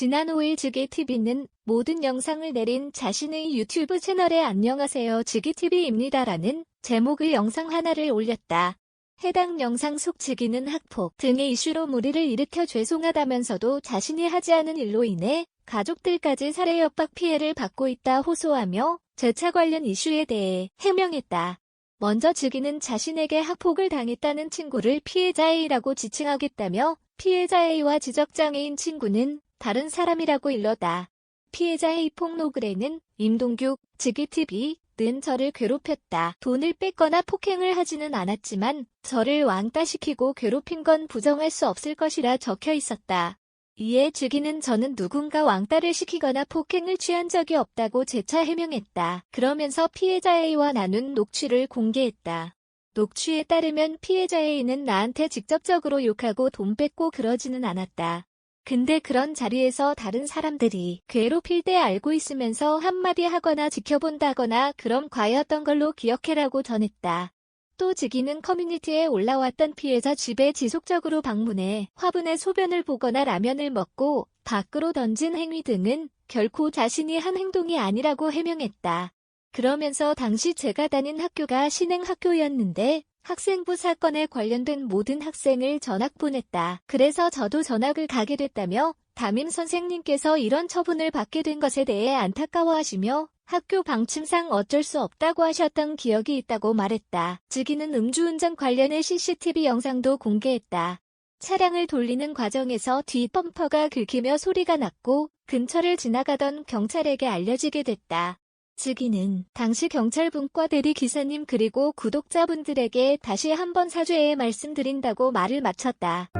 지난 5일 지기TV는 모든 영상을 내린 자신의 유튜브 채널에 안녕하세요 지기TV입니다라는 제목의 영상 하나를 올렸다. 해당 영상 속 지기는 학폭 등의 이슈로 무리를 일으켜 죄송하다면서도 자신이 하지 않은 일로 인해 가족들까지 살해 협박 피해를 받고 있다 호소하며 재차 관련 이슈에 대해 해명했다. 먼저 지기는 자신에게 학폭을 당했다는 친구를 피해자 A라고 지칭하겠다며 피해자 A와 지적장애인 친구는 다른 사람이라고 일렀다. 피해자 A 폭로글에는 임동규, 지기TV, 는 저를 괴롭혔다. 돈을 뺏거나 폭행을 하지는 않았지만 저를 왕따시키고 괴롭힌 건 부정할 수 없을 것이라 적혀 있었다. 이에 주기는 저는 누군가 왕따를 시키거나 폭행을 취한 적이 없다고 재차 해명했다. 그러면서 피해자 A와 나눈 녹취를 공개했다. 녹취에 따르면 피해자 A는 나한테 직접적으로 욕하고 돈 뺏고 그러지는 않았다. 근데 그런 자리에서 다른 사람들이 괴롭힐 때 알고 있으면서 한마디 하거나 지켜본다거나 그럼 과였던 걸로 기억해라고 전했다. 또 지기는 커뮤니티에 올라왔던 피해자 집에 지속적으로 방문해 화분에 소변을 보거나 라면을 먹고 밖으로 던진 행위 등은 결코 자신이 한 행동이 아니라고 해명했다. 그러면서 당시 제가 다닌 학교가 신행학교였는데 학생부 사건에 관련된 모든 학생을 전학 보냈다. 그래서 저도 전학을 가게 됐다며 담임 선생님께서 이런 처분을 받게 된 것에 대해 안타까워하시며 학교 방침상 어쩔 수 없다고 하셨던 기억이 있다고 말했다. 즉위는 음주운전 관련의 CCTV 영상도 공개했다. 차량을 돌리는 과정에서 뒷 범퍼가 긁히며 소리가 났고 근처를 지나가던 경찰에게 알려지게 됐다. 즉위는 당시 경찰 분과 대리 기사님 그리고 구독자분들에게 다시 한번 사죄의 말씀드린다고 말을 마쳤다.